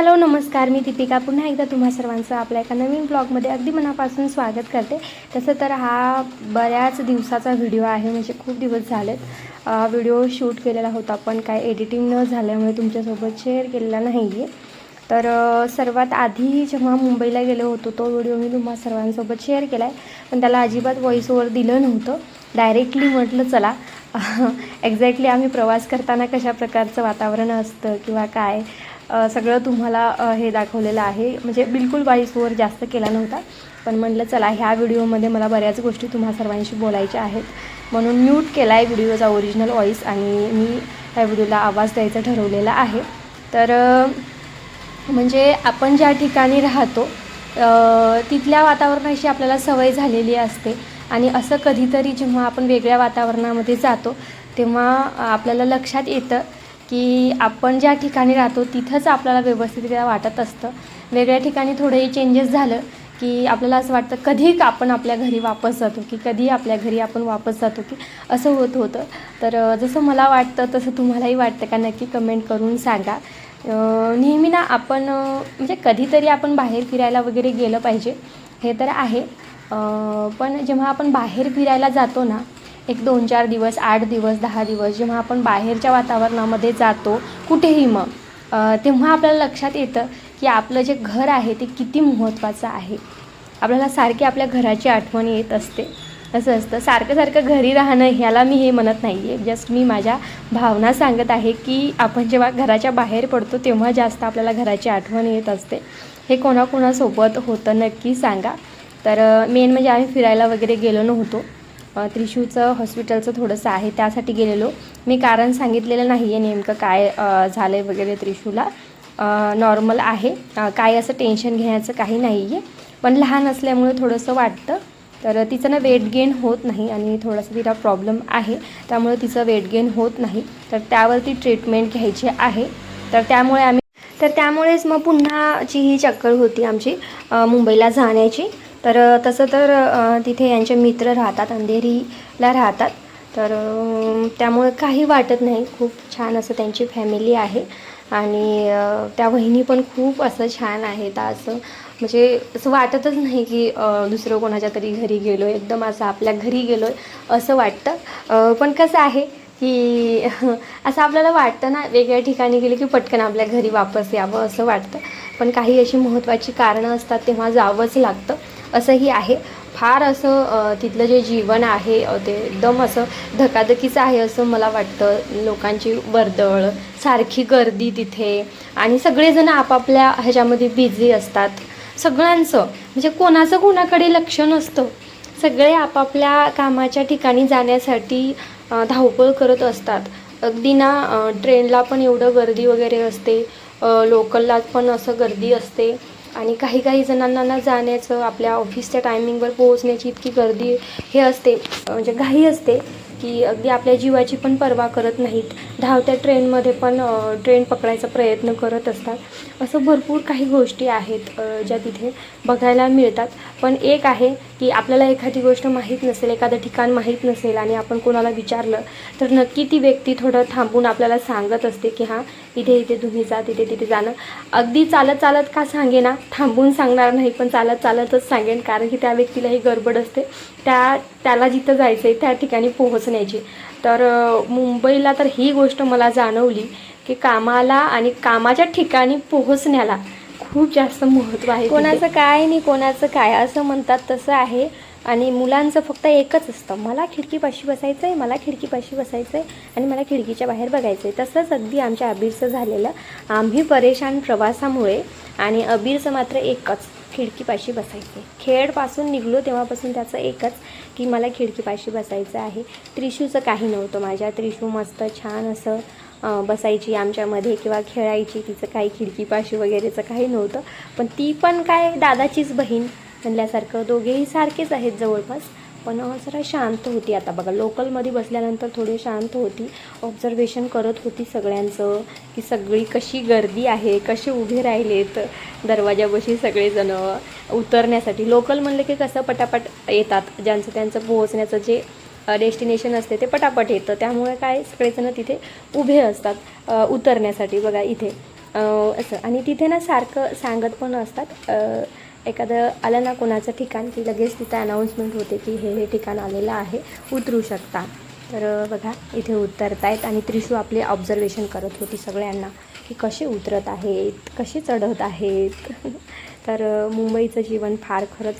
Hello नमस्कार. मी दीपिका. पुन्हा एकदा तुम्हा सर्वांचं आपल्या एका नवीन ब्लॉगमध्ये अगदी मनापासून स्वागत करते. तसं तर हा बऱ्याच दिवसाचा व्हिडिओ आहे म्हणजे खूप दिवस झालेत. व्हिडिओ शूट केलेला होता पण काय एडिटिंग न झाल्यामुळे तुमच्यासोबत शेअर केलेला नाही आहे तर सर्वात आधी जेव्हा मुंबईला गेलो होतो तो व्हिडिओ मी तुम्हा सर्वांसोबत शेअर केला आहे पण त्याला अजिबात व्हॉइस ओवर दिलं नव्हतं. डायरेक्टली म्हटलं चला एक्झॅक्टली आम्ही प्रवास करताना कशा प्रकारचं वातावरण असतं किंवा काय? सगळं तुम्हाला हे दाखवलेलं आहे. म्हणजे बिलकुल वॉईस ओवर जास्त केला नव्हता. पण म्हटलं चला ह्या व्हिडिओमध्ये मला बऱ्याच गोष्टी तुम्हा सर्वांशी बोलायच्या आहेत. म्हणून म्यूट केला आहे व्हिडिओचा ओरिजिनल व्हॉईस आणि मी ह्या व्हिडिओला आवाज द्यायचा ठरवलेला आहे. तर म्हणजे आपण ज्या ठिकाणी राहतो तिथल्या वातावरणाशी आपल्याला सवय झालेली असते. आणि असं कधीतरी जेव्हा आपण वेगळ्या वातावरणामध्ये जातो तेव्हा आपल्याला लक्षात येतं की आपण ज्या ठिकाणी राहतो तिथंच आपल्याला व्यवस्थितरित्या वाटत असतं. वेगळ्या ठिकाणी थोडंही चेंजेस झालं की आपल्याला असं वाटतं कधी का आपण आपल्या घरी वापस जातो की कधी आपल्या घरी आपण वापस जातो की असं होत होतं. तर जसं मला वाटतं तसं तुम्हालाही वाटतं का नक्की कमेंट करून सांगा. नेहमी ना आपण म्हणजे कधीतरी आपण बाहेर फिरायला वगैरे गेलं पाहिजे. हे तर आहे. पण जेव्हा आपण बाहेर फिरायला जातो ना एक दोन चार दिवस आठ दिवस दहा दिवस जेव्हा आपण बाहेरच्या वातावरणामध्ये जातो कुठेही मग तेव्हा आपल्याला लक्षात येतं की आपलं जे घर आहे ते किती महत्त्वाचं आहे. आपल्याला सारखी आपल्या घराची आठवण येत असते. असं असतं. सारखं सारखं घरी राहणं ह्याला मी हे म्हणत नाही आहे जस्ट मी माझ्या भावना सांगत आहे की आपण जेव्हा घराच्या बाहेर पडतो तेव्हा जास्त आपल्याला घराची आठवण येत असते. हे कोणाकोणासोबत होतं नक्की सांगा. तर मेन म्हणजे आम्ही फिरायला वगैरे गेलो नव्हतो. त्रिशूचं हॉस्पिटलचं थोडंसं आहे त्यासाठी गेलेलो. मी कारण सांगितलेलं नाही आहे नेमकं काय झालं आहे वगैरे त्रिशूला. नॉर्मल आहे. काय असं टेन्शन घेण्याचं काही नाही आहे पण लहान असल्यामुळे थोडंसं वाटतं. तर तिचं ना वेट गेन होत नाही आणि थोडासा तिला प्रॉब्लेम आहे. त्यामुळे तिचं वेट गेन होत नाही. तर त्यावरती ट्रीटमेंट घ्यायची आहे. तर त्यामुळे आम्ही तर त्यामुळेच मग पुन्हा जी ही चक्कर होती आमची मुंबईला जाण्याची. तर तसं तर तिथे यांचे मित्र राहतात अंधेरीला राहतात. तर त्यामुळे काही वाटत नाही. खूप छान असं त्यांची फॅमिली आहे. आणि त्या वहिनी पण खूप असं छान आहेत. असं म्हणजे असं वाटतच नाही की दुसरं कोणाच्या तरी घरी गेलो आहे एकदम असं आपल्या घरी गेलो आहे असं वाटतं. पण कसं आहे की असं आपल्याला वाटतं ना वेगळ्या ठिकाणी गेले की पटकन आपल्या घरी वापस यावं असं वाटतं. पण काही अशी महत्त्वाची कारणं असतात तेव्हा जावंच लागतं. असंही आहे. फार असं तिथलं जे जीवन आहे ते एकदम असं धकाधकीचं आहे असं मला वाटतं. लोकांची वर्दळ सारखी गर्दी तिथे आणि सगळेजण आपापल्या ह्याच्यामध्ये बिझी असतात. सगळ्यांचं म्हणजे कोणाचं कोणाकडे लक्ष नसतं. सगळे आपापल्या कामाच्या ठिकाणी जाण्यासाठी धावपळ करत असतात. अगदी ना ट्रेनला पण एवढं गर्दी वगैरे असते. लोकलला पण असं गर्दी असते. आणि काही काही जणांना ना जाण्याचं आपल्या ऑफिसच्या टायमिंगवर पोहोचण्याची इतकी गर्दी हे असते म्हणजे घाई असते की अगदी आपल्या जीवाची पण पर्वा करत नाहीत. धावत्या ट्रेनमध्ये पण ट्रेन पकडायचा प्रयत्न करत असतात. असं भरपूर काही गोष्टी आहेत ज्या तिथे बघायला मिळतात. पण एक आहे की आपल्याला एखादी गोष्ट माहीत नसेल एखादं ठिकाण माहीत नसेल आणि आपण कोणाला विचारलं तर नक्की ती व्यक्ती थोडं थांबून आपल्याला सांगत असते की हां इथे इथे तुम्ही जा तिथे तिथे जाणं. अगदी चालत चालत का सांगे ना थांबून सांगणार नाही पण चालत चालतच सांगेन कारण की त्या व्यक्तीला ही गडबड असते. त्या त्याला जिथं जायचं आहे त्या ठिकाणी पोहोचण्याची. तर मुंबईला तर ही गोष्ट मला जाणवली की कामाला आणि कामाच्या ठिकाणी पोहोचण्याला खूप जास्त महत्त्व आहे कोणाचं काय नाही कोणाचं काय असं म्हणतात तसं आहे. आणि मुलांचं फक्त एकच असतं. मला खिडकीपाशी बसायचं आहे मला खिडकीपाशी बसायचं आहे आणि मला खिडकीच्या बाहेर बघायचं आहे तसंच अगदी आमच्या अबीरचं झालेलं. आम्ही परेशान प्रवासामुळे आणि अबीरचं मात्र एकच खिडकीपाशी बसायचं खेळपासून निघलो तेव्हापासून त्याचं एकच की मला खिडकीपाशी बसायचं आहे. त्रिशूचं काही नव्हतं माझ्या. त्रिशू मस्त छान असं बसायची आमच्यामध्ये किंवा खेळायची तिचं काही खिडकीपाशी वगैरेचं काही नव्हतं. पण ती पण काय दादाचीच बहीण म्हणल्यासारखं दोघेही सारखेच आहेत जवळपास. पण जरा शांत होती आता. बघा लोकलमध्ये बसल्यानंतर थोडी शांत होती. ऑब्झर्वेशन करत होती सगळ्यांचं की सगळी कशी गर्दी आहे कसे उभे राहिलेत दरवाजापाशी सगळेजणं उतरण्यासाठी. लोकल म्हणलं की कसं पटापट येतात. ज्यांचं त्यांचं पोहोचण्याचं जे डेस्टिनेशन असते ते पटापट येतं. त्यामुळे काय सगळेजण तिथे उभे असतात उतरण्यासाठी. बघा इथे. असं. आणि तिथे ना सारखं सांगत पण असतात. एखादं आलं ना कोणाचं ठिकाण की लगेच तिथं अनाऊन्समेंट होते की हे हे ठिकाण आलेलं आहे उतरू शकता तर बघा इथे उतरतायत आणि त्रिशू आपले ऑब्झर्वेशन करत होती सगळ्यांना की कसे उतरत आहेत कसे चढत आहेत. तर मुंबईचं जीवन फार खरंच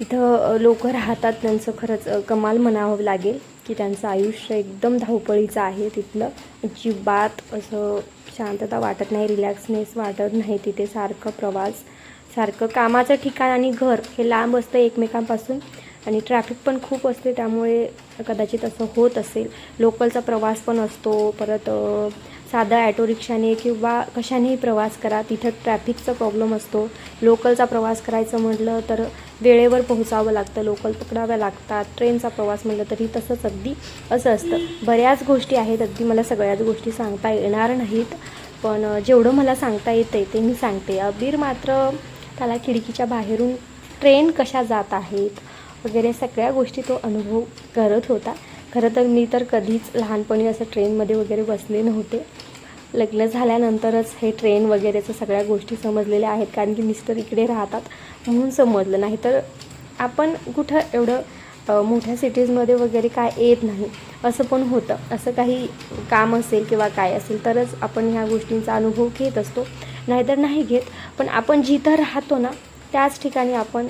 तिथं लोक राहतात. त्यांचं खरंच कमाल म्हणावं लागेल की त्यांचं आयुष्य एकदम धावपळीचं आहे तिथलं. अजिबात असं शांतता वाटत नाही रिलॅक्सनेस वाटत नाही तिथे. सारखं प्रवास सारखं कामाचं ठिकाण आणि घर हे लांब असतं एकमेकांपासून. आणि ट्रॅफिक पण खूप असते त्यामुळे कदाचित असं होत असेल. लोकलचा प्रवास पण असतो परत साधा ॲटो रिक्षाने किंवा कशानेही प्रवास करा तिथं ट्रॅफिकचा प्रॉब्लेम असतो. लोकलचा प्रवास करायचं म्हटलं तर वेळेवर पोहोचावं लागतं लोकल पकडाव्या लागतात ट्रेनचा प्रवास म्हटलं तरी तसंच अगदी असं असतं. बऱ्याच गोष्टी आहेत अगदी मला सगळ्याच गोष्टी सांगता येणार नाहीत पण जेवढं मला सांगता येतं ते मी सांगते. अबीर मात्र त्याला खिडकीच्या बाहेरून ट्रेन कशा जात आहेत वगैरे सगळ्या गोष्टी तो अनुभव करत होता. खरं तर मी तर कधीच लहानपणी असं ट्रेनमध्ये वगैरे बसले नव्हते. लग्न झाल्यानंतरच हे ट्रेन वगैरेचं सगळ्या गोष्टी समजलेल्या आहेत कारण की मिस्टर इकडे राहतात म्हणून समजलं नाही. तर आपण कुठं एवढं मोठ्या सिटीजमध्ये वगैरे काय येत नाही असं पण होतं. असं काही काम असेल किंवा काय असेल तरच आपण ह्या गोष्टींचा अनुभव घेत असतो. नाहीतर नाही घेत पण आपण जिथं राहतो ना त्याच ठिकाणी आपण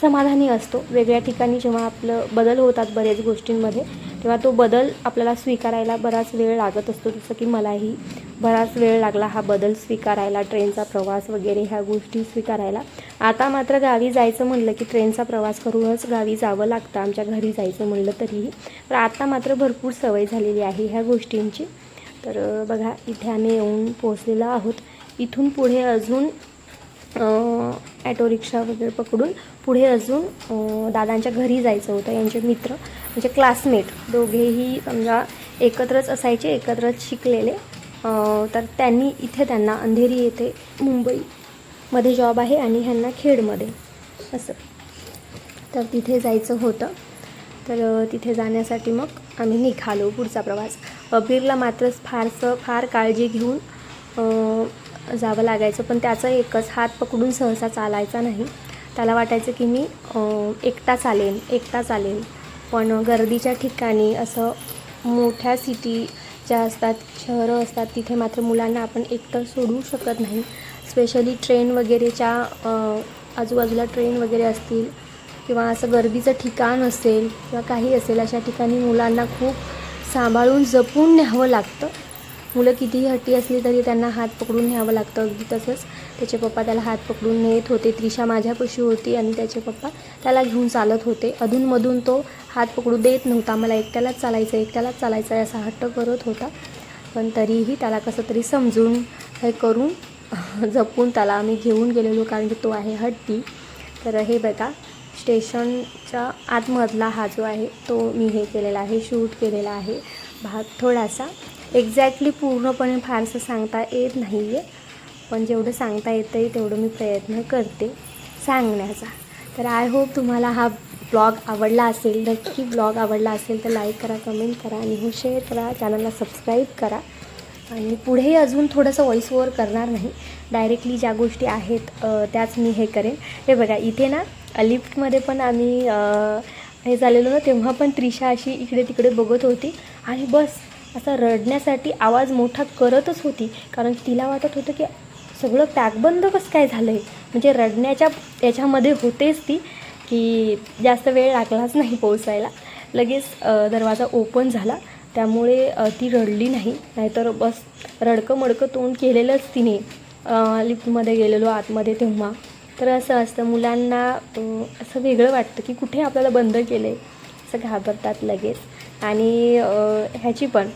समाधानी असतो. वेगळ्या ठिकाणी जेव्हा आपलं बदल होतात बरेच गोष्टींमध्ये तेव्हा तो बदल आपल्याला स्वीकारायला बराच वेळ लागत असतो. जसं की मलाही बराच वेळ लागला हा बदल स्वीकारायला ट्रेनचा प्रवास वगैरे ह्या गोष्टी स्वीकारायला. आता मात्र गावी जायचं म्हणलं की ट्रेनचा प्रवास करूनच गावी जावं लागतं. आमच्या घरी जायचं म्हणलं तरीही. तर आता मात्र भरपूर सवय झालेली आहे ह्या गोष्टींची. तर बघा इथे आम्ही येऊन पोहोचलेलो आहोत. इथून पुढे अजून ॲटो रिक्षा वगैरे पकडून पुढे अजून दादांच्या घरी जायचं होतं यांचे मित्र म्हणजे क्लासमेट दोघेही समजा एकत्रच असायचे एकत्रच शिकलेले. तर त्यांनी इथे त्यांना अंधेरी येथे मुंबईमध्ये जॉब आहे आणि ह्यांना खेडमध्ये असं. तर तिथे जायचं होतं. तर तिथे जाण्यासाठी मग आम्ही निघालो पुढचा प्रवास. अबीरला मात्र फारसं फार काळजी घेऊन जावं लागायचं पण त्याचं एकच हात पकडून सहसा चालायचा नाही. त्याला वाटायचं की मी एकटा चालेन एकटा चालेल पण गर्दीच्या ठिकाणी असं मोठ्या सिटी ज्या असतात शहरं असतात तिथे मात्र मुलांना आपण एकटं सोडू शकत नाही. स्पेशली ट्रेन वगैरेच्या आजूबाजूला ट्रेन वगैरे असतील किंवा असं गर्दीचं ठिकाण असेल किंवा काही असेल अशा ठिकाणी मुलांना खूप सांभाळून जपून न्यावं लागतं. मुलं कितीही हट्टी असली तरी त्यांना हात पकडून न्यावं लागतं. अगदी तसंच त्याचे पप्पा त्याला हात पकडून नेत होते. त्रिशा माझ्यापाशी होती आणि त्याचे पप्पा त्याला घेऊन चालत होते. अधूनमधून तो हात पकडू देत नव्हता. मला एकट्यालाच चालायचं एकट्यालाच चालायचं आहे असा हट्ट करत होता. पण तरीही त्याला कसं तरी समजून हे करून जपून त्याला आम्ही घेऊन गेलेलो कारण की तो आहे हट्टी. तर हे बघा स्टेशनच्या आतमधला हा जो आहे तो मी हे केलेला आहे शूट केलेला आहे. भाग थोडासा. एक्झॅक्टली पूर्णपणे फारसं सांगता येत नाही आहे पण जेवढं सांगता येतं आहे तेवढं मी प्रयत्न करते सांगण्याचा. तर आय होप तुम्हाला हा ब्लॉग आवडला असेल. नक्की ब्लॉग आवडला असेल तर लाईक करा कमेंट करा आणि हो शेअर करा. चॅनलला सबस्क्राईब करा. आणि पुढेही अजून थोडंसं व्हॉइस ओवर करणार नाही. डायरेक्टली ज्या गोष्टी आहेत त्याच मी हे करेन. हे बघा इथे ना लिफ्टमध्ये पण आम्ही हे झालेलो ना तेव्हा पण त्रिशा अशी इकडे तिकडे बघत होती. आणि बस असा रडण्यासाठी आवाज मोठा करतच होती. कारण तिला वाटत होतं की सगळं पॅकबंद कसं काय झालं आहे म्हणजे रडण्याच्या याच्यामध्ये होतेच ती की जास्त वेळ लागलाच नाही पोहोचायला. लगेच दरवाजा ओपन झाला. त्यामुळे ती रडली नाही. नाहीतर बस रडकं मडकं तोंड केलेलंच तिने. लिफ्टमध्ये गेलेलो आतमध्ये तेव्हा. तर असं असतं. मुलांना असं वेगळं वाटतं की कुठे आपल्याला बंद केलं आहे असं घाबरतात लगेच. आणि ह्याची पण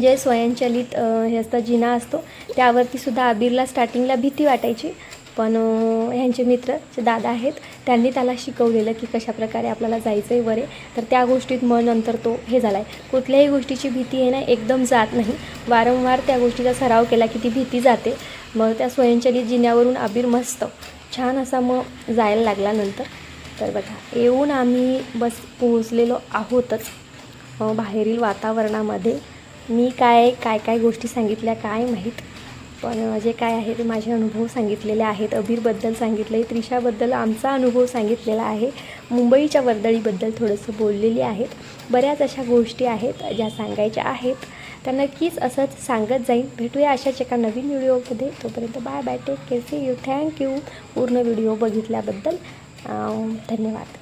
जे स्वयंचलित हे असतं जिना असतो त्यावरती सुद्धा अबीरला स्टार्टिंगला भीती वाटायची. पण ह्यांचे मित्र जे दादा आहेत त्यांनी त्याला शिकवलेलं की कशाप्रकारे आपल्याला जायचं आहे वरे. तर त्या गोष्टीत मग नंतर तो हे झाला आहे कुठल्याही गोष्टीची भीती आहे ना एकदम जात नाही. वारंवार त्या गोष्टीचा सराव केला की ती भीती जाते. मग त्या स्वयंचलित जिन्यावरून आबीर मस्त छान असा मग जायला लागला नंतर. तर बघा येऊन आम्ही बस पोहोचलेलो आहोतच. बाहेरील वातावरणामध्ये. मी काय काय काय गोष्टी सांगितल्या काय माहीत? पण जे काय आहे ते माझे अनुभव सांगितलेले आहेत. अबीरबद्दल सांगितलं आहे त्रिशाबद्दल आमचा अनुभव सांगितलेला आहे. मुंबईच्या वर्दळीबद्दल थोडंसं बोललेली आहेत. बऱ्याच अशा गोष्टी आहेत ज्या सांगायच्या आहेत. तर नक्कीच असंच सांगत जाईन. भेटूया अशाच एका नवीन व्हिडिओमध्ये. तोपर्यंत bye bye take care see you thank you पूर्ण व्हिडिओ बघितल्याबद्दल धन्यवाद.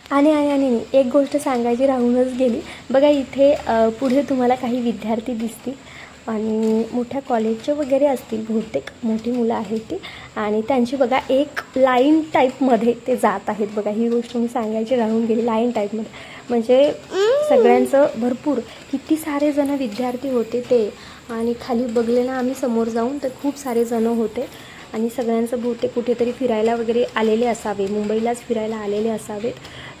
आणि आणि आणि एक गोष्ट सांगायची राहूनच गेली. बघा इथे पुढे तुम्हाला काही विद्यार्थी दिसतील आणि मोठ्या कॉलेजचे वगैरे असतील बहुतेक मोठी मुलं आहेत ती. आणि त्यांची बघा एक लाईन टाईपमध्ये ते जात आहेत. बघा ही गोष्ट मी सांगायची राहून गेली लाईन टाईपमध्ये म्हणजे सगळ्यांचं भरपूर. किती सारे जण विद्यार्थी होते ते. आणि खाली बघले ना आम्ही समोर जाऊन तर खूप सारे जण होते. आणि सगळ्यांचं बहुतेक कुठेतरी फिरायला वगैरे आलेले असावे. मुंबईलाच फिरायला आलेले असावेत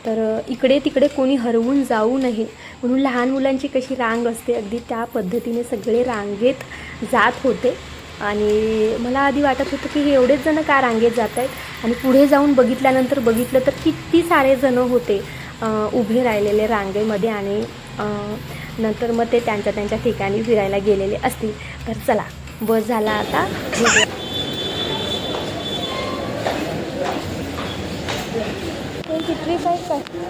तर इकडे तिकडे कोणी हरवून जाऊ नये. म्हणून लहान मुलांची कशी रांग असते अगदी त्या पद्धतीने सगळे रांगेत जात होते. आणि मला आधी वाटत होतं की हे एवढेच जण का रांगेत जात आहेत आणि पुढे जाऊन बघितल्यानंतर बघितलं तर किती सारे जणं होते. उभे राहिलेले रांगेमध्ये आणि नंतर मग ते त्यांच्या त्यांच्या ठिकाणी फिरायला गेलेले असतील. तर चला बस झाला आता ट्रिप आहे